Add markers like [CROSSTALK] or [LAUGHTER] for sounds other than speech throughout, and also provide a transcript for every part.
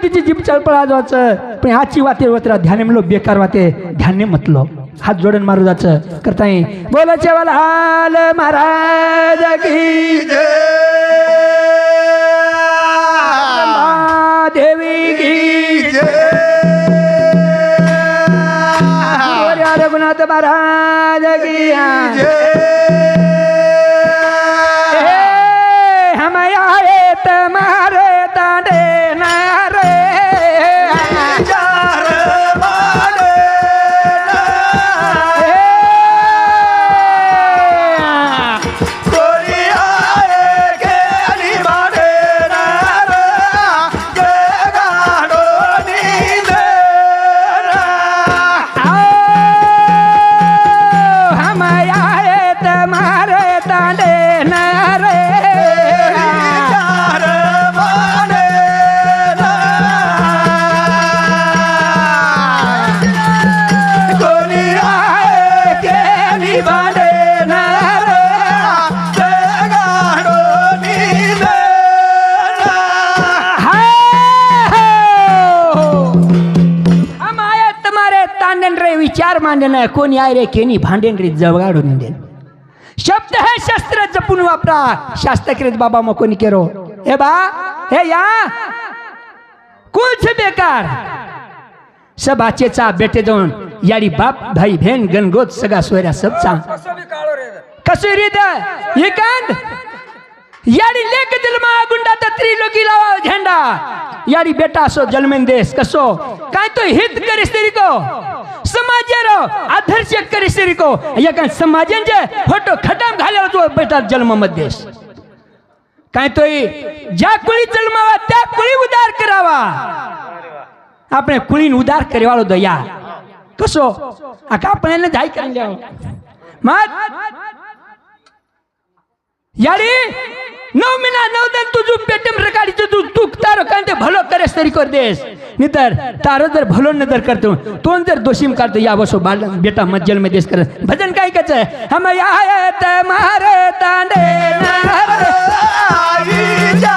बुद्धीची jeep चळपळा जायचं पण आजची वाते वत्रा ध्यान म्हणलो बेकार वाते. ध्यान म्हटलं. हात जोडून मारू जायचं. करता येईल. बोलायचे वाला हाल महाराज की देवी की गोऱ्या रघुनाथ महाराज की हे, मांडन कोणी आहे रे केनी भांडेन रे जवगाडून देन शब्द है शस्त्र जपून वापरा. शास्त्रकृत बाबा मग कोणी केरो? हे बा हे या. कुछ बेकार. सब आचेचा बेटे जाऊन यारी बाप भाई बहन गणगोत सगळा सोयऱ्या सब सांग. कसं रीत यारी लेक जन्मा गुंडा तर त्रिलोकी लावा झेंडा यारी बेटा असो जन्मेन देश कसो काय तो हित करीस तरी को समाजेरो आदर्श करीस तरी को या काय समाजांचे फोटो खटाम घाल्यावर तो बेटा जन्म मध्ये काय तो ज्या कुळी जन्मावा त्या कुळी उदार करावा આપણે કુળીને ઉદાર કરવાળો દયા કશો આ આપણે એને જાય કરી લેવો મત यारे नौ महीना नौ दिन तू जो पेटम रकारी तू तू तारो कांदे भलो करे सरी कर देस नितर तारो दर भलो निदर करते हो तो अंदर दोषीम करते या वसो बाल बेटा मत जल में देश कर भजन कहीं कच्चे हम यहाँ ते मारे ताने ना आई जा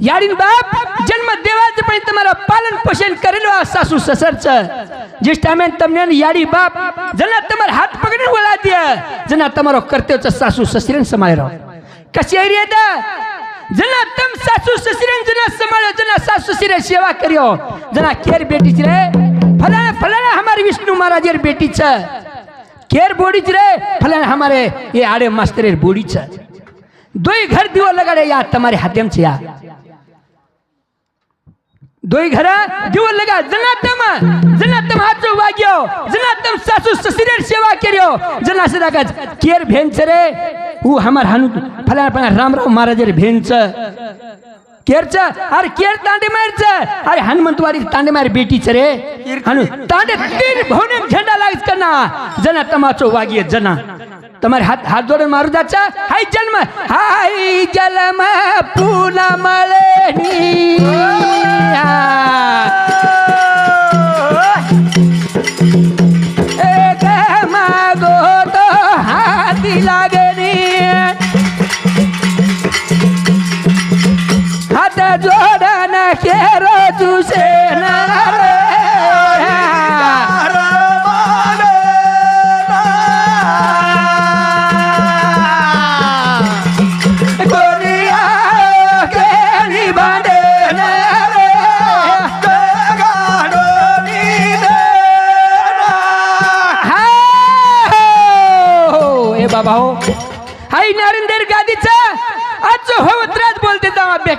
યારીન બાપ જન્મ દેવા જ પણ તમારા પાલન પોષણ કરેલો આ સાસુ સસર છે જે ટાઈમે તમને યારી બાપ જના તમારા હાથ પકડીને બોલા દે જના તમારો કર્તવ્ય છે સાસુ સસરીને સમાય રહો કચેરી એદા જના તમ સાસુ સસરીને જના સમાળ્યો જના સાસુ સસરે સેવા કર્યો જના કેર બેટી છે રે ફલાણા ફલાણા અમારી વિષ્ણુ મહારાજ બેટી છે કેર બોડી છે રે ફલાણા અમારે એ આડે માસ્તરે બોડી છે દોઈ ઘર દીવો લગાડે યાર તમારે હાથેમ છે યાર दोई घर जीवन लगा. जनातम जनातम हाथ जो वाग्यो. जनातम सासु ससुरेर सेवा करियो. जना से राखत केर भेन छ रे. उ हमर हनु फलाना फलाना राम राव महाराज रे भेन छ केर छ अरे केर तांडे मार छ अरे तांडे मार बेटी छ रे हनु तांडे तीन भवने झंडा लागिस करना जनातम हाथ जो वाग्यो जना. તમારે હાથ હાથ જોડે મારું જાત છે હાય જન્મ હાય જન્મ પૂના મળે એક માગો તો હાથી લાગે ની હાથ જોડન કેરો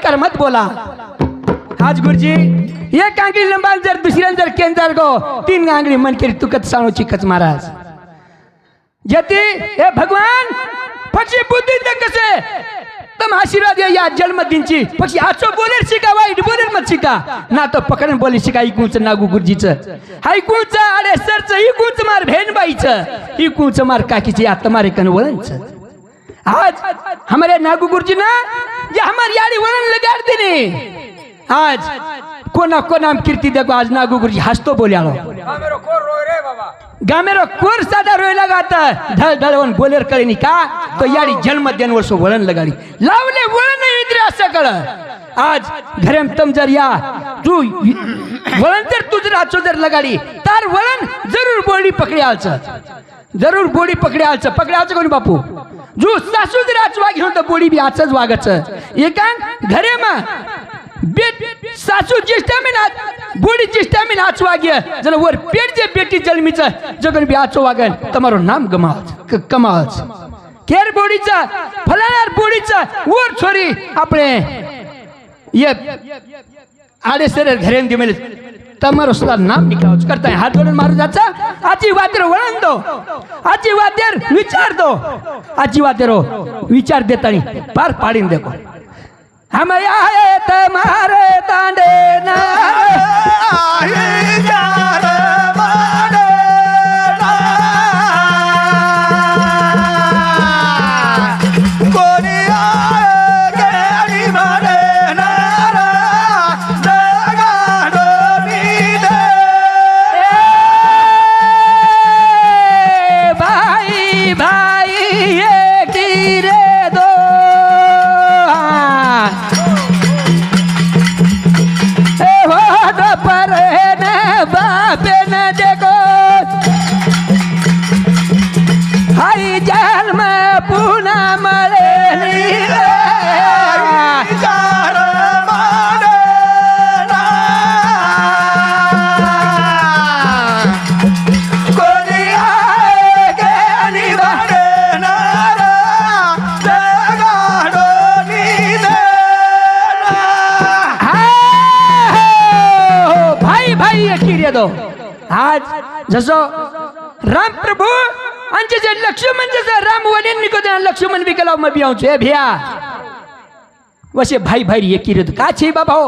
कर मत बोला। आज गुरुजी एक आंगळी लंबाल जर दुसऱ्यान जर केंद्र गो तीन आंगळी मन केली तुकत सांगू चिकच महाराज. जती हे भगवान पक्षी बुद्धी ते कसे? तम आशीर्वाद या या जन्म दिनची पक्षी आचो बोलेल शिका वाईट बोलेल मत शिका. ना तो पकडून बोले शिका इकूच नागू गुरुजीचं. ऐकूच अरे सरच इकूच मार भेनबाईचं. इकूच मार काकीची आता मारे कन वळणच. आज हमारे नागू गुरुजी ना ये हमारी यारी वळण लगाड देने आज कोना कोना कीर्ती देखो आज नागू गुरुजी हसतो बोले आलो। गामेरो कोर साधा रोय लगाता ढळ ढळवून बोलेर कळेनी का तो याडी जन्म देन वर्ष वळण लगाडी लावले वळण इद्रे असं कळ आज घरेम तम जर या तू वळण जर तुझ राचो जर लगाडी तार वळण जरूर बोडी पकडी आलचं। जरूर बोडी पकडी आलचं। पकडी आलचं कोणी बापू? जो सासू राच वाघ घेऊन तर पोळी बी आचच वागाचं एकांक घरे मा. बेट सासू चिष्टामीन बुढी चिष्टामीन आच वाग्य जन वर पेट जे बेटी जन्मीचं. जगन बी आचो वागन तमारो नाम गमावच कमावच केर बोडीचा फलाणार बोडीचा वर छोरी आपले ये. આડે સરે ઘરે दिमेल તમારો સુધા નામ निकाल करता हात जोडून मारू जाचा आजी वातेर वळण दो आजी वातेर विचार दो आजी वातेरो विचार देतानी पार पाडीन देखो हम आए तुम्हारे तांडे ना हाई जाल में पुना मरे भाई भाई ये गिरे અંચ છે લક્ષ્મણ છે રામવને નીકળે લક્ષ્મણ બી કલાવ માં બી છે ભ્યા વસે ભાઈ ભાઈ એકી રીત કા છે બાબા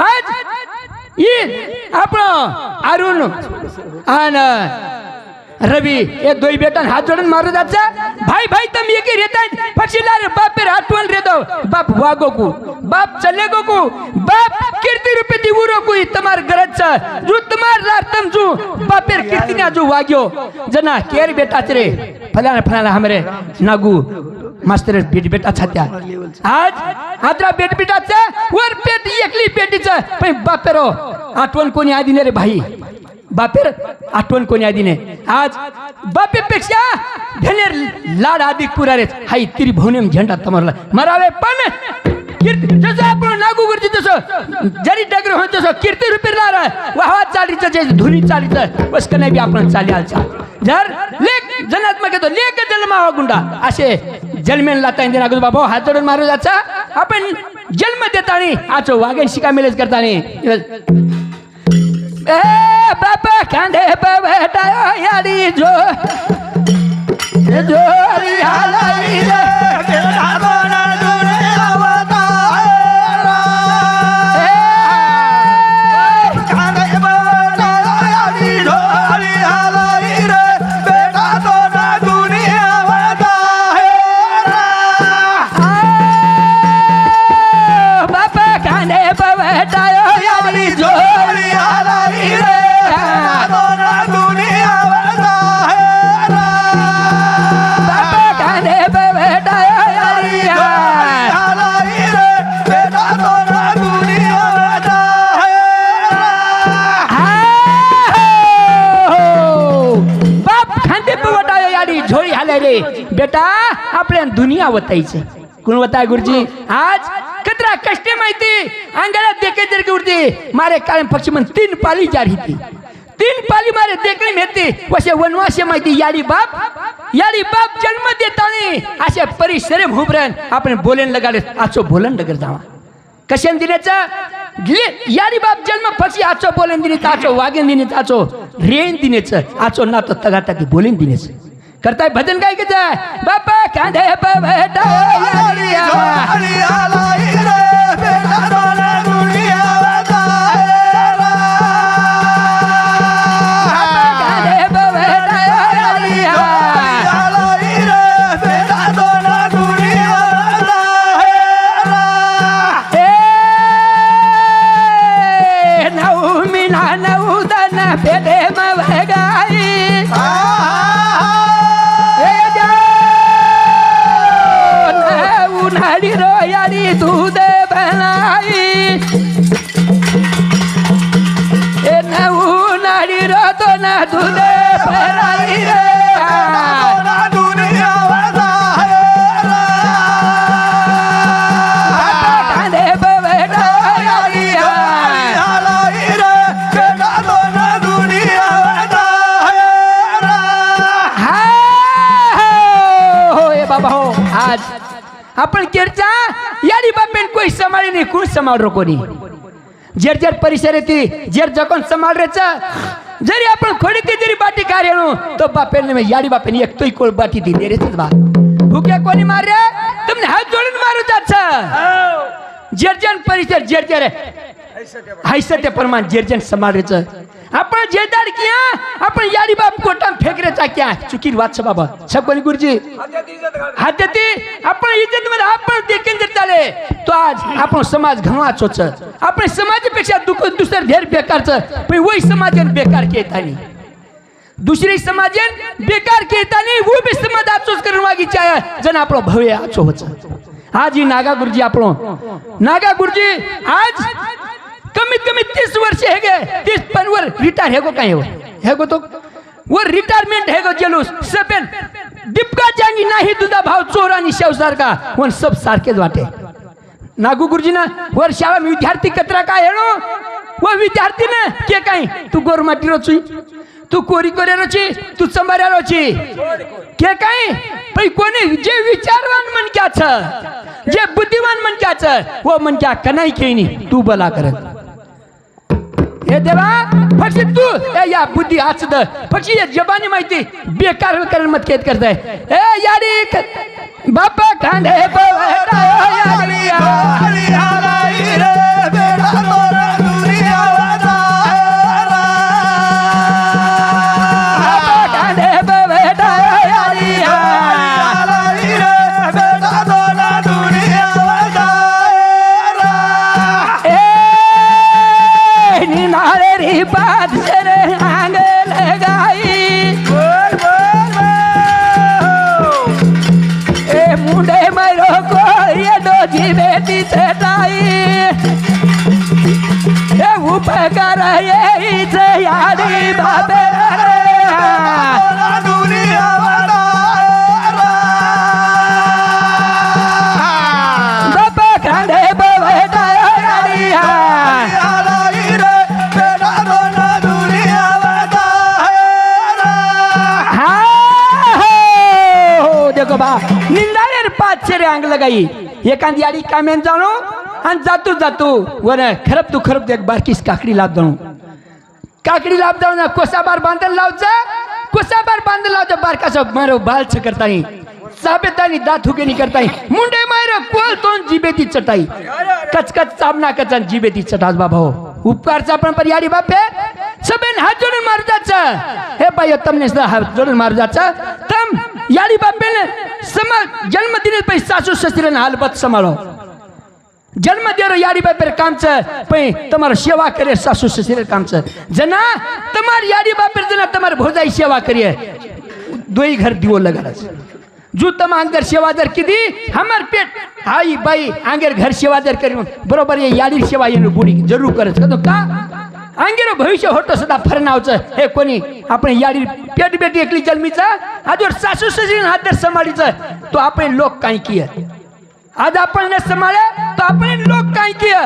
આજ ઈ આપણો અરુણ આના रवि ए दुई बेटन हात जोडन मारो जाछ भाई भाई तम एक ही रेतै पछि लार बाप पे हात टोल रे दो बाप भागो कु बाप चले गो कु बाप कीर्ति रुपे दिउ रो तमार गरज छ जु तमार लार तम जु बाप पे कीर्ति ना जु वाग्यो। जना केर बेटा छ रे फलाना फलाना हमरे नागु मास्टर पेट बेटा छ आज आत्रा बेट बेटा छ ओर पेट एकली पेटी छ पे बाप पे रो आटवन कोनी आदिने रे भाई? बापेर आठवण कोणी आधी नाही. आज बापेपेक्षा धनेर लाड अधिक पुरारे हाई इतरी भवनेम झेंडा तमरला. मरावे पण कीर्ती जसं आपण नागू करते तसं जरी डगर होत तसं कीर्ती रुपीला वाहवा चालीचं जे धुनी चालीचं बस का नाही बी आपण चाली आलचा जर लेख जनात्मक येतो लेख जन्मावा गुंडा. असे जन्मेन लाता इंदिरा नागू बाबा. हात जोडून मारू जाचा आपण जन्म देतानी आचो वागेन शिका मिळेच करतानी. ए बाबा कांदे बेटा याडी जो जोरी हालाई रे बापा बेटा आपल्या दुनिया वतायचे कोण वताय गुरुजी? आज कतरा कष्ट माहिती. अंगाला देखे जर गुरुजी मारे कायम पक्षी म्हण तीन पाली जारी ती तीन पाली मारे देखणी मेते वसे वनवासे माहिती याडी बाप. यारी बाप जन्म देताने. असे परिश्रम हुबरन आपण बोलेन लगाडे आजो बोलन लगर जावा. कशाने दिल्याचं? गे- यारी बाप जन्म फसी आचो बोलेन दिने आचो वागेन दिने आचो रेन दिनेचं आचो ना तो तगाता ती बोलेन दिनेचं. करताय भजन काय करायचं बापा कांदे पवटा यारी कांदे पवटा यारी ए नऊ मिना नऊ दन पेदे मवगाई उन्हाळी रोयारी दूध बनाई ए नऊ नाडी रो. तो ना दूध बनाई रे [LAUGHS] कोण समाळ रो कोणी? जर जर परिसर येते जर जकोन समाळ रेच जरी आपण खोडीते जरी बाटी कार्य तो बापेन में याडी बापेन एक तोय कोळ बाटी दी दे रे बा. भूक्या कोणी मारे तुमने हात जोडून मारू जात जर्जन परिसर जर्जर हायसं ते प्रमाण जर्जन समाळेचं आपण जेदार किया आपण यारी बाप कोटाम फेकरेचा क्या चुकीर वाच बाबा। सकोनी गुरुजी हाते आपण इज्जत मध्ये आपण देखील जर चाले। तो आज आपण समाज घवाचोच आपण समाजापेक्षा दुख दुसरं ढेर बेकारचं। पण वही समाजन बेकार केतानी दुसरी समाज बेकार केतानी वो बी समाज आचोच करून वागीच्या जण आपलं भव्य आचो होच। आज ही नागा गुरुजी आपण नागा गुरुजी आज कमीत कमी तीस वर्ष हे गे तीस पण वर रिटायर हे गो काय हो. हे गो तो वर रिटायरमेंट हे गो जेलूस सपेन डिपका जांगी नाही तुझा भाव चोर आणि शेव सारखा वन सब सारखेच वाटे. नागू गुरुजीना वर शाळा विद्यार्थी कचरा काय हेणो व विद्यार्थी ना के काय? तू गोरमाटी रोची तू कोरी कोरे रोची तू चंबाऱ्या रोची. के काय? पण कोणी जे विचारवान मनक्याच जे बुद्धिमान मनक्याच व मनक्या कनाई केनी तू बला करत. हे देवा फक्त तू ए या बुद्धी आचद फक्त या जबानी माहिती बेकार करण मत केत करताय. ए यारी बाप बापा कांदे पवटा पवटा यारी हो। देखो बा निंदाळेर पाच शेरे अंग लगाई। एखादी आडी कामेन जाणो खरब तू खरब देख बारकीस काकडी लाभ जाणू काकडी लाभ जाऊ ना कोसाबार बांधन लावचा कोसाबार बांधन लावचा बारकाचा मारो बालच करताई साबेतानी दात हुकेनी करताई मुंडे मायर कोल तोन जिबेती चटाई कचकच चाबना कचन जिबेती चटास बाबा हो उपकारचा पण पर यारी बापे सबेन हात जोडून मारू जायचं हे बाई તમને હાથ જોડું મારું જાચા તમ યારી બાપેને સમા જન્મ દિને પૈ સાસુ સસરીને હાલબત સંભાળો જન્મ દેરો યારી બાપેર કામ છે પણ તમારી સેવા કરે સાસુ સસરે કામ છે જના તમારી યારી બાપેર જના તમારે ભોજાઈ સેવા કરીએ દોઈ ઘર દીવો લગાડે છે જો તમે આંગર સેવાદર કીધી હમર પેટ હાઈ ભાઈ આંગર ઘર સેવાદર કર્યું બરોબર એ યારી સેવા એનું પૂરી જરૂર કરે છે તો કા આંગેરો ભવિષ્ય હોટો સદા ફરનાવ છે હે કોની આપણે યારી પેટ બેટી એકલી જન્મી છે આજો સાસુ સસરીને હાથ સંભાળી છે તો આપણે લોક કાંઈ કીએ आज आपण समाळे तो अपने लोग कहीं किए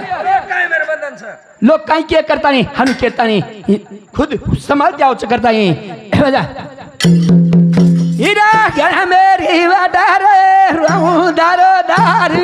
लोग कहीं किए करता नहीं हम कहता नहीं. खुद संभाल जाओ करता नहीं. मेरी दारो दार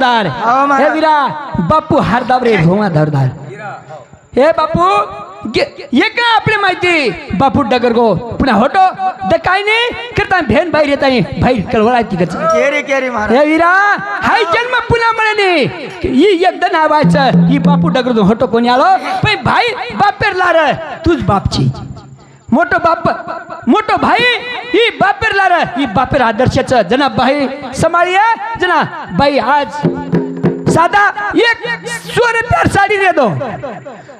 धारोदार. ए वीरा बापू हारदाव रे रोवा धारोदार हे बापू ये का आपली माहिती? बापू डगर गो पुन्हा होतो द काय नाही करता भेन बाहेर येत आहे बाहेर कळवळा ती कच केरी केरी महाराज हे वीरा हाय जन्म पुन्हा म्हणे ही एकदा नावायचं ही बापू डगर होतो कोणी आलो? पण भाई बापेर लार तूच बापची मोठो बाप मोठो भाई ही बापेर लार ही बापेर आदर्शाच जना भाई समाळी जना बाई आज साधा एक सौ रुपयार साडी दे दो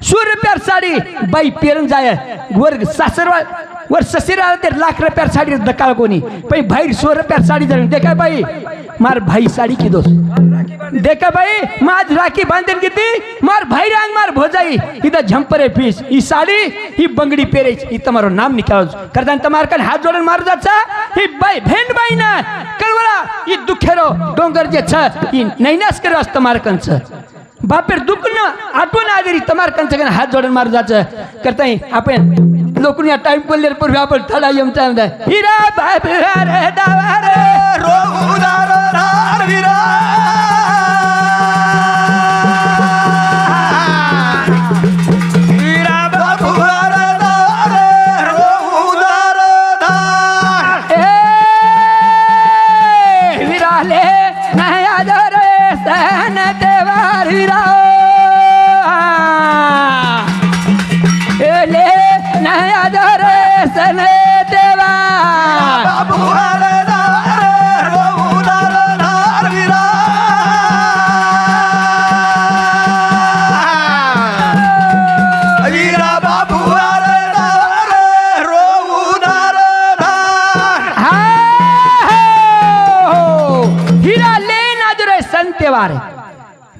सौ रुपयार साडी बाई पेरून जाय वर सासरवा वर ससुर आला ते लाख रुपया साडी दकाल कोणी. पण भाई सो रुपया साडी धरून देखा बाई? मार भाई साडी की दोस देखा भाई माज राखी बांधेन किती? मार भाई रांग मार भोजाई. इथं झंपरे पीस. ही साडी ही बंगडी पेरेच ही तमारो नाम निकाल. करदान तमार कन हात जोडून मार जाचा ही बाई भेंड बाई ना. कळवळा. ही दुखेरो. डोंगर जे छ ही नैनास करो तमार कन छ બાપેર દુઃખ ન આટો ના આગળ તમારે કન છે કે હાથ જોડીને મારું જાત છે કરતા આપણે લોકોની આ ટાઈમ પર પર આપણે થડા એમ ચાલે હીરા બાપ રે દાવા રે ए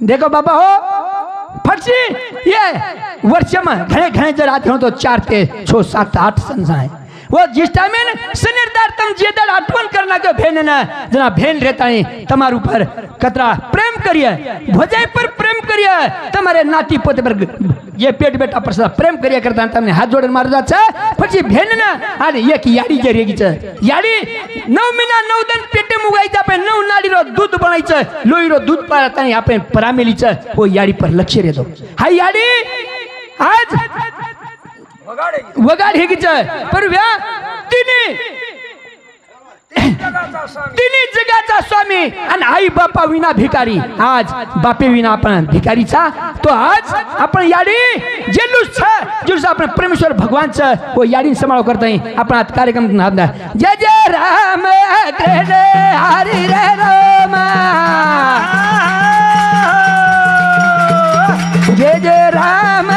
देखो बाबा हो फटसी ये वर्ष में घने घने जर आते हो तो चार के छो सात आठ संसा है वो जिस टाइम में सनिर्दार तम जे दर आठवन करना के भेन न जना भेन रहता है तमार ऊपर कतरा प्रेम करिए भोजाई पर કરીએ તમારે નાતી પોતે પર એ પેટ બેટા પર પ્રેમ કર્યા કરતા તમને હાથ જોડીને મારતા છે પછી બહેનને અને એક યાડી જે રેગી છે યાડી નવ મહિના નવ દન પેટે મુગાઈ આપે નવ નાડીનો દૂધ બનાય છે લોહીનો દૂધ પર તાણી આપણે પરામેલી છે ઓ યાડી પર લક્ષ્ય રહેતો હા યાડી આજ વગાડ હેગી છે પર વ્યા તીની तिन्ही जगाचा स्वामी आणि आई बापा विना भिकारी. आज बापे विना आपण भिकारीचा. तो आज आपण याडी जेलूस छ जेलूस आपण परमेश्वर भगवानचं व याडी समाळ करताय. आपण आज कार्यक्रम जय जय राम हरी रे राम. जय जय राम.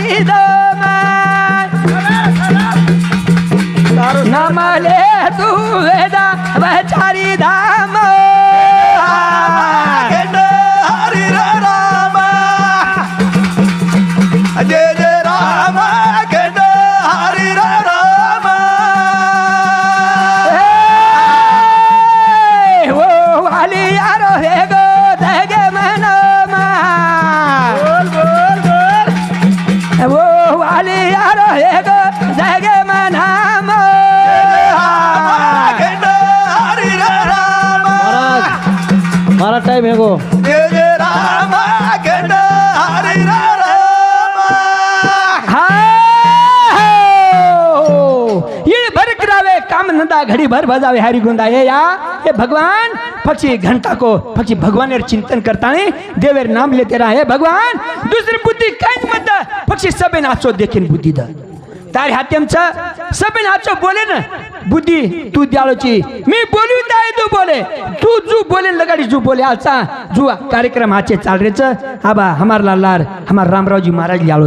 वचारी दोमा नमाले तू वेदा महाराज गो ये भर करावे काम नंदा घड़ी भर बजावे हरी गुंदा है या ये भगवान पक्षी घंटा को पक्षी भगवान चिंतन करता है देवेर नाम लेते रहा है भगवान दुसरी बुद्धी काही मत पक्षी सबे नाचो देखील बुद्धी द तार हात्यमचं सबे हाचो बोले ना. बुद्धी तू द्यालोची मी बोलू ताय तू बोले. तू जू बोले लगाडी जू बोले. आचा जू कार्यक्रम आचे चाल रेच आबा हमार लालार हमार रामरावजी महाराज याळो